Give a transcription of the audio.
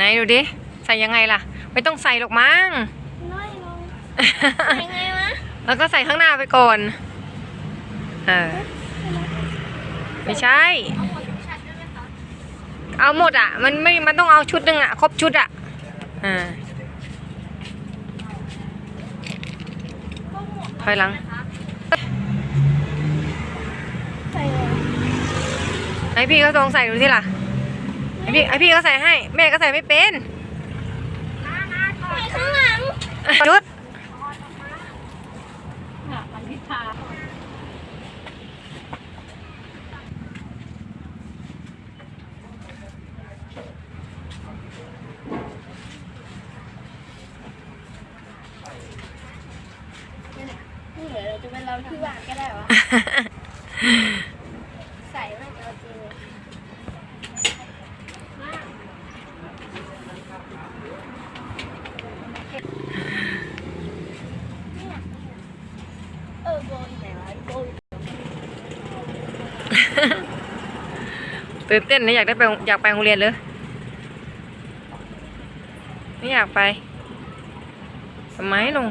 ไหนดูดิ ใส่ยังไงล่ะ ไม่ต้องใส่หรอกมั้งน้อยลงยังไงวะแล้วก็ใส่ข้างหน้าไปก่อน เออ ไม่ใช่ เอาหมดอะ มันไม่ มันต้องเอาชุดหนึ่งอะ ครบชุดอะ อ่าถอยหลังใส่เลยให้พี่เขาลองใส่ดูที่ล่ะ ให้พี่ให้พี่เขาใส่ให้ แม่ก็ใส่ไม่เป็นใส่ข้างหลังชุดนี่เดี๋ยวเราจะไปลองที่บ้านก็ได้วะใส่ไม่เอาจริงเลยเออโบยไหนวะโบย ตื่นเต้นนะอยากได้ไปอยากไปโรงเรียนเลยไม่อยากไปทำไมลุง